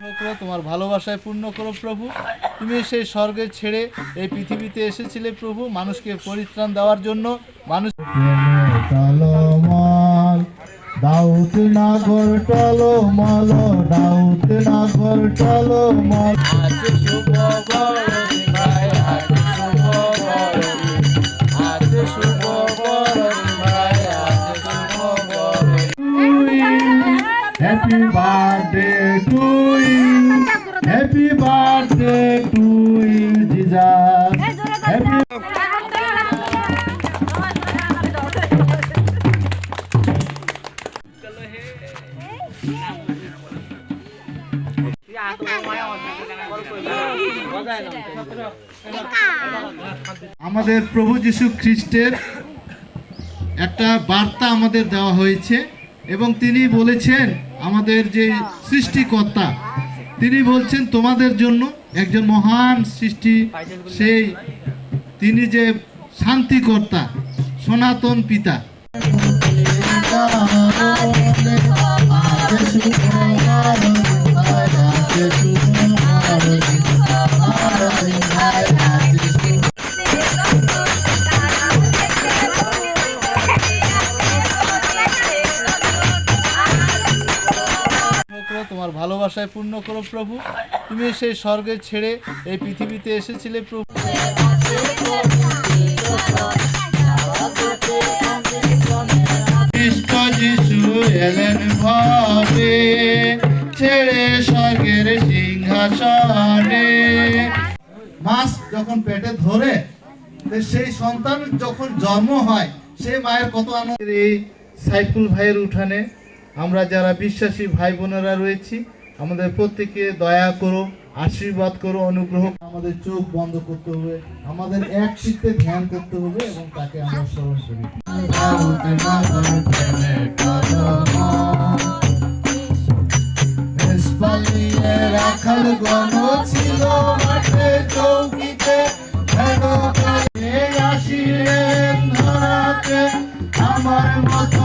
করো তোমার ভালোবাসায় পূর্ণ করো প্রভু। তুমি সেই স্বর্গে ছেড়ে এই পৃথিবীতে এসেছিলে প্রভু। মানুষকে পরিত্রাণ দেওয়ার জন্য মানুষ দাউত নাগর দাউত নাগর happy birthday to you happy birthday to you Jesus happy আমাদের প্রভু যীশু খ্রিস্টের একটা বার্তা আমাদের দেওয়া হয়েছে। এবং তিনি বলেছেন আমাদের যে সৃষ্টিকর্তা তিনি বলছেন তোমাদের জন্য একজন মহান সৃষ্টি সেই তিনি যে শান্তিকর্তা সনাতন পিতা। তোমার ভালোবাসায় পূর্ণ করো প্রভু। তুমি সেই স্বর্গে ছেড়ে এই পৃথিবীতে এসেছিলে প্রভু। এলেন ভাবে ছেড়ে স্বর্গের সিংহাসনে। মাস যখন পেটে ধরে সেই সন্তান যখন জন্ম হয় সেই মায়ের কত আনন্দ। এই সাইফুল ভাইয়ের উঠানে আমরা যারা বিশ্বাসী ভাই বোনেরা রয়েছি, আমাদের প্রত্যেকে দয়া করো, আশীর্বাদ করো, অনুগ্রহ আমাদের চোখ বন্ধ করতে হবে, আমাদের এক চিত্তে ধ্যান করতে হবে এবং তাকে আমরা স্মরণ করি। আমার মতো